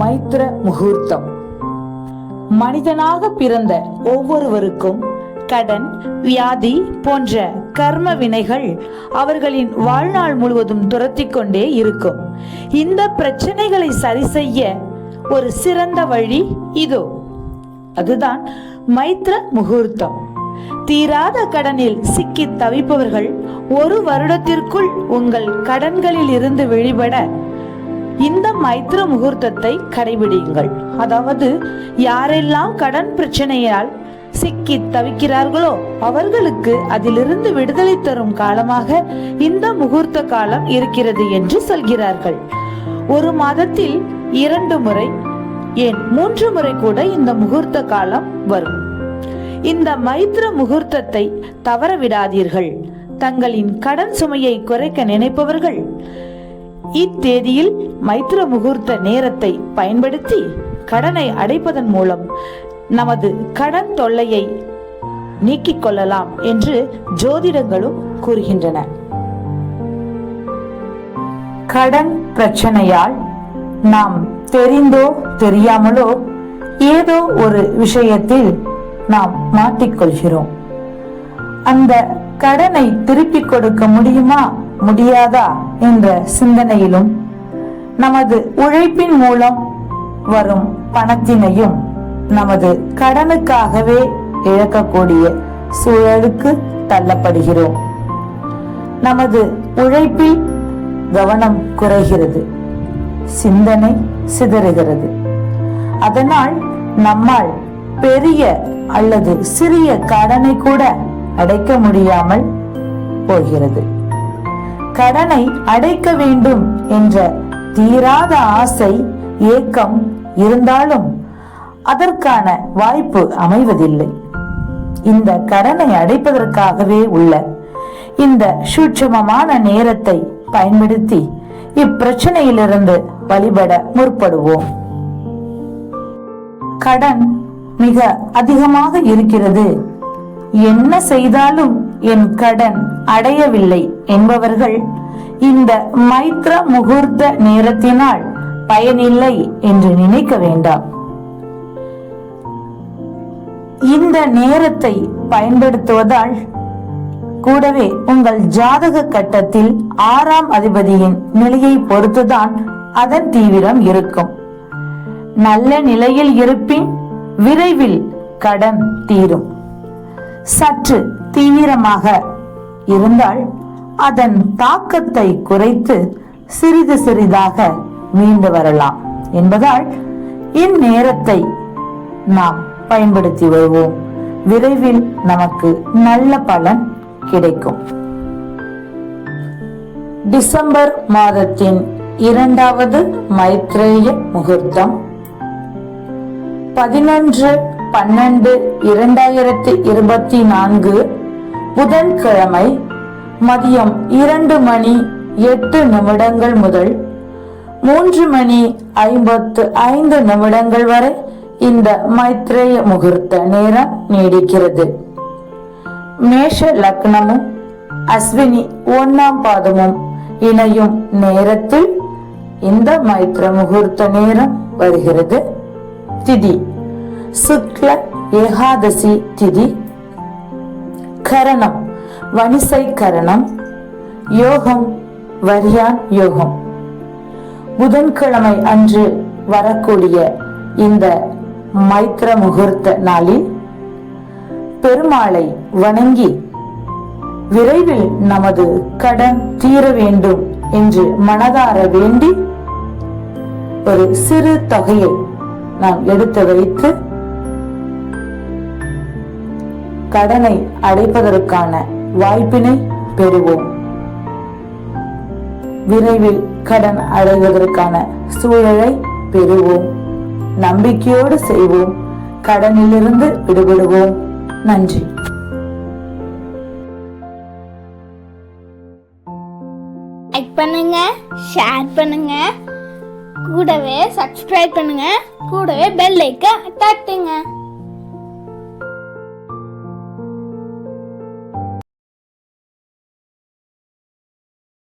மைத்ர முகூர்த்தம். மனிதனாக பிறந்த ஒவ்வொருவருக்கும் கடன் வியாதி போன்ற கர்ம வினைகள் அவர்களின் வாழ்நாள் முழுவதும் துரத்தி கொண்டே இருக்கும். இந்த பிரச்சனைகளை சரி செய்ய ஒரு சிறந்த வழி இதோ. அதுதான் மைத்ர முகூர்த்தம். தீராத கடனில் சிக்கி தவிப்பவர்கள் ஒரு வருடத்திற்குள் உங்கள் கடன்களில் இருந்து வெளிபட இந்த மைத்ர முகூர்த்தத்தை கடைபிடியுங்கள். அதாவது யாரெல்லாம் கடன் பிரச்சனையால் சிக்கி தவிக்கிறார்களோ அவர்களுக்கு அதிலிருந்து விடுதலை தரும் காலமாக இந்த முகூர்த்த காலம் இருக்கிறது என்று சொல்கிறார்கள். ஒரு மாதத்தில் இரண்டு முறை ஏன் மூன்று முறை கூட இந்த முகூர்த்த காலம் வரும். இந்த மைத்ர முகூர்த்தத்தை தவற விடாதீர்கள் தங்களின் கடன் சுமையை குறைக்க நினைப்பவர்கள் இத்தேதியில் மைத்திர முகூர்த்த நேரத்தை பயன்படுத்தி கடனை அடைப்பதன் மூலம் நமது கடன் தொல்லையை நீக்கிக் கொள்ளலாம் என்று ஜோதிடங்களும் கூறுகின்றன. கடன் பிரச்சனையால் நாம் தெரிந்தோ தெரியாமலோ ஏதோ ஒரு விஷயத்தில் நாம் மாட்டிக்கொள்கிறோம். அந்த கடனை திருப்பிக் கொடுக்க முடியுமா? முடியாதா என்ற சிந்தனையிலும் நமது உழைப்பின் மூலம் வரும் பணத்தினையும் நமது கடனுக்காகவே இழக்கக்கூடிய சூழலுக்கு தள்ளப்படுகிறோம். நமது உழைப்பில் கவனம் குறைகிறது சிந்தனை சிதறுகிறது. அதனால் நம்மால் பெரிய அல்லது சிறிய கடனை கூட அடைக்க முடியாமல் போகிறது. கடனை அடைக்க வேண்டும் என்ற தீராத ஆசை ஏக்கம் இருந்தாலும் அதற்கான வாய்ப்பு அமைவதில்லை. இந்த கடனை அடைப்பதற்காகவே உள்ள இந்த சூட்சமமான நேரத்தை பயன்படுத்தி இப்பிரச்சனையிலிருந்து வழிபட முற்படுவோம். கடன் மிக அதிகமாக இருக்கிறது. என்ன செய்தாலும் என் கடன் அடையவில்லை என்பவர்கள் இந்த மைத்ர முகூர்த்த நேரத்தினால் பயனில்லை என்று நினைக்க வேண்டாம். இந்த நேரத்தை பயன்படுத்துவதால் கூடவே உங்கள் ஜாதக கட்டத்தில் ஆறாம் அதிபதியின் நிலையை பொறுத்துதான் அதன் தீவிரம் இருக்கும். நல்ல நிலையில் இருப்பின் விரைவில் கடன் தீரும். சற்று தீவிரமாக இருந்தால் அதன் தாக்கத்தை குறைத்து சிறிது சிறிதாக மீண்டு வரலாம் என்பதால் இந்நேரத்தை நாம் பயன்படுத்தி வருவோம். விரைவில் நமக்கு நல்ல பலன் கிடைக்கும். டிசம்பர் மாதத்தின் இரண்டாவது மைத்ரேய முகூர்த்தம். பதினொன்று பன்னெண்டு இரண்டாயிரத்தி இருபத்தி நான்கு புதன்கிழமை மதியம் இரண்டு மணி எட்டு நிமிடங்கள் முதல் மூன்று மணி ஐம்பத்து ஐந்து நிமிடங்கள் வரை இந்த மைத்ரேய முகூர்த்த நேரம் நீடிக்கிறது. மேஷ லக்னமும் அஸ்வினி ஒன்னாம் பாதமும் இணையும் நேரத்தில் இந்த மைத்ர முகூர்த்த நேரம் வருகிறது. திதி. சுக்ல ஏகாதசி திதி. கரணம். வனிசை கரணம். யோகம் வரியான் யோகம். புதன்கிழமை அன்று வரக்கூடிய இந்த மைத்ர முகூர்த்த நாளில் பெருமாளை வணங்கி விரைவில் நமது கடன் தீர வேண்டும் என்று மனதார வேண்டி ஒரு சிறு தொகையை நாம் எடுத்து வைத்து கடனை அடைப்பதற்கான வாய்ப்பினை பெறுவோம். விரைவில் கடன் அடைவதற்கான சூழலை பெறுவோம். நம்பிக்கையோடு செய்வோம். கடனிலிருந்து விடுபடுவோம். நன்றி. லைக் பண்ணுங்க ஷேர் பண்ணுங்க கூடவே சப்ஸ்கிரைப் பண்ணுங்க கூடவே பெல் ஐக்க தட்டுங்க.